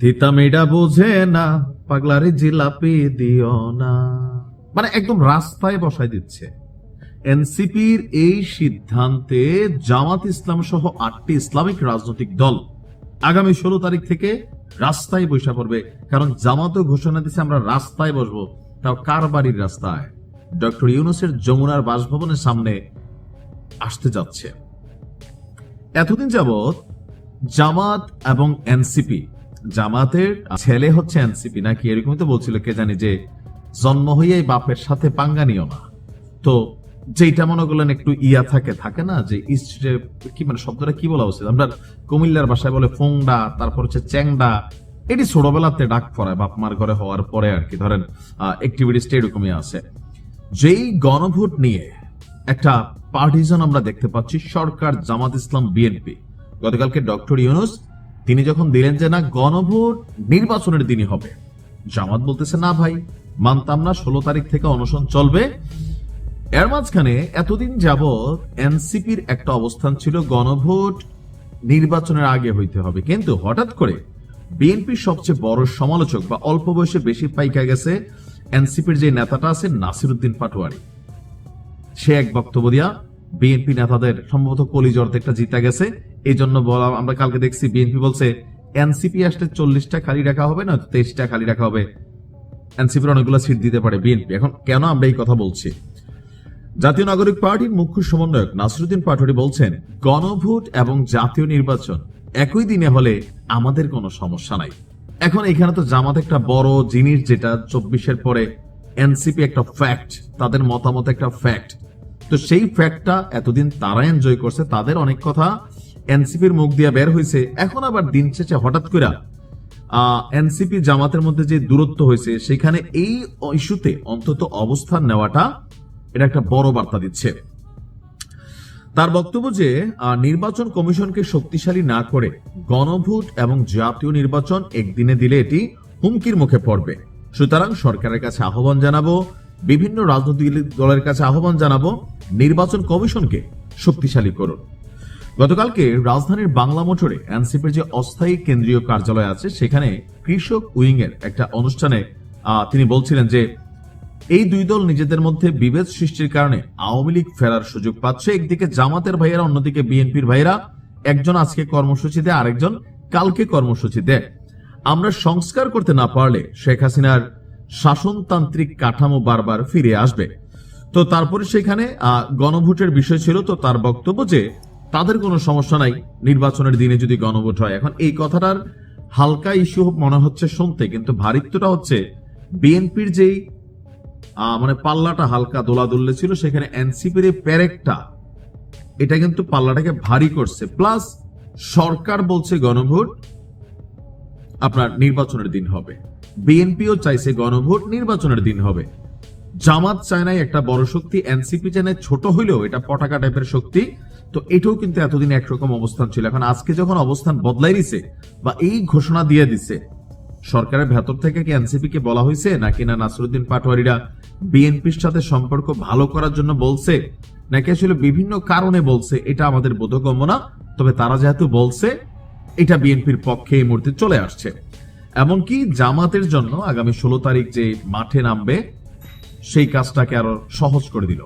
তিতা মেয়েটা বোঝে না, পাগলারে জিলাপি দিও না। মানে একদম রাস্তায় বসাই দিচ্ছে। এনসিপির এই সিদ্ধান্তে জামাত ইসলাম সহ আটটি ইসলামিক রাজনৈতিক দল আগামী ষোলো তারিখ থেকে রাস্তায় বৈশা পড়বে। কারণ জামাতও ঘোষণা দিচ্ছে আমরা রাস্তায় বসবো। তাও কার বাড়ির রাস্তায়? ডক্টর ইউনুসের যমুনার বাসভবনের সামনে আসতে যাচ্ছে। এতদিন যাবৎ জামাত এবং এনসিপি। জামাতের ছেলে হচ্ছে এনসিপি, নাকি এরকমই তো বলছিল কে জানি যে জন্ম হইয়াই বাপের সাথে পাঙ্গা নিও না। তো যেটা মনে করলেন একটু ইয়া থাকে থাকে না, যে ইস্টে কি মানে শব্দটা কি বলা উচিত? আমরা কুমিল্লার ভাষায় বলে ফোংডা, তারপর হচ্ছে চ্যাংডা। এটি ছোটবেলাতে ডাক পড়ায় বাপ মার ঘরে হওয়ার পরে আর কি। ধরেন অ্যাক্টিভিটিসটা এরকমই আছে। যেই গণভোট নিয়ে একটা পার্টিজন আমরা দেখতে পাচ্ছি, সরকার জামাত ইসলাম বিএনপি গতকালকে ডক্টর ইউনুস, তিনি যখন দিলেন যে না গণভোট নির্বাচনের দিনই হবে। জামাত বলতেছে, না ভাই, মানতাম না, ষোলো তারিখ থেকে অনশন চলবে। এর মাঝখানে এতদিন যাবৎ এনসিপির একটা অবস্থান ছিল, গণভোট নির্বাচনের আগে হইতে হবে। কিন্তু হঠাৎ করে বিএনপির সবচেয়ে বড় সমালোচক বা অল্প বয়সে বেশি পাইকা গেছে এনসিপির যে নেতাটা আছে, নাসিরুদ্দিন পাটোয়ারি। সে এক বক্তব্য দিয়া বিএনপি নেতাদের সম্ভবত কলিজর একটা জিতা গেছে। এই জন্য বলা, আমরা কালকে দেখছি বিএনপি বলছে, এনসিপি আসলে চল্লিশটা খালি রাখা হবে না, তেইশটা খালি রাখা হবে। এনসিপির অনেকগুলো সিট দিতে পারে বিএনপি। এখন কেন আমরা এই কথা বলছি? জাতীয় নাগরিক পার্টির মুখ্য সমন্বয়ক নাসরুদ্দিন পাটোয়ারি বলছেন, গণভোট এবং জাতীয় নির্বাচন একই দিনে হলে আমাদের কোনো সমস্যা নাই। এখন এখানে তো জামাত একটা বড় জিনিস যেটা চব্বিশের পরে এনসিপি একটা ফ্যাক্ট তাদের মতামত একটা ফ্যাক্ট তো সেই ফ্যাক্টটা এতদিন তারা এনজয় করছে, তাদের অনেক কথা এনসিপির মুখ দিয়ে বের হয়েছে এখন আবার দিন শেষে হঠাৎ করে এনসিপি জামাতের মধ্যে যে দূরত্ব হয়েছে সেখানে এই ইস্যুতে অন্তত অবস্থান নেওয়াটা এটা একটা বড় বার্তা দিচ্ছে। তার বক্তব্য যে নির্বাচন কমিশনকে শক্তিশালী না করে গণভোট এবং জাতীয় নির্বাচন একদিনে দিলে এটি হুমকির মুখে পড়বে। সুতরাং সরকারের কাছে আহ্বান জানাব, বিভিন্ন রাজনৈতিক দলের কাছে আহ্বান জানাব, নির্বাচন কমিশনকে শক্তিশালী করুন। গতকালকে রাজধানীর বাংলা মোটরে এনসিপির যে অস্থায়ী কেন্দ্রীয় কার্যালয় আছে, সেখানে কৃষক উইং এর একটা অনুষ্ঠানে তিনি বলছিলেন যে, এই দুই দল নিজেদের মধ্যে বিভেদ সৃষ্টির কারণে আওয়ামী লীগ ফেরার সুযোগ পাচ্ছে। একদিকে জামাতের ভাইয়েরা, অন্যদিকে বিএনপির ভাইয়েরা। একজন আজকে কর্মসূচি দেয়, আরেকজন কালকে কর্মসূচি দেয়। আমরা সংস্কার করতে না পারলে শেখ হাসিনার শাসনতান্ত্রিক কাঠামো বারবার ফিরে আসবে। তো তারপরে সেখানে গণভোটের বিষয় ছিল, তো তার বক্তব্য যে তাদের কোনো সমস্যা নাই। নির্বাচনের দিনে যদি গণভোট হয়। এখন এই কথাটার হালকা ইস্যু মনে হচ্ছে শুনতে, কিন্তু ভারিত্বটা হচ্ছে বিএনপির যেই মানে পাল্লাটা হালকা দোলাদুল্লে ছিল, সেখানে এনসিপির এই প্যারেকটা, এটা কিন্তু পাল্লাটাকে ভারী করছে। প্লাস সরকার বলছে গণভোট, আপনার নির্বাচনের দিন হবে। বিএনপিও চাইছে গণভোট, নির্বাচনের দিন হবে। জামাত চায় নাই একটা বড় শক্তি, এনসিপি চায় ছোট হইলেও এটা পটাকা টাইপের শক্তি। তো এটাও কিন্তু এতদিন একরকম অবস্থান ছিল। এখন আজকে যখন অবস্থান বদলাই দিছে বা এই ঘোষণা দিয়ে দিছে, সরকারের ভেতর থেকে কি এনসিপি কে বলা হয়েছে নাকি না নাসরুদ্দিন পাটোয়ারিরা বিএনপির সাথে সম্পর্ক ভালো করার জন্য বলছে, নাকি আসলে বিভিন্ন কারণে বলছে, এটা আমাদের বোধগম্য না। তবে তারা যেহেতু বলছে, এটা বিএনপির পক্ষে এই মুহূর্তে চলে আসছে। এমনকি জামাতের জন্য আগামী ষোলো তারিখ যে মাঠে নামবে, সেই কাজটাকে আরও সহজ করে দিল।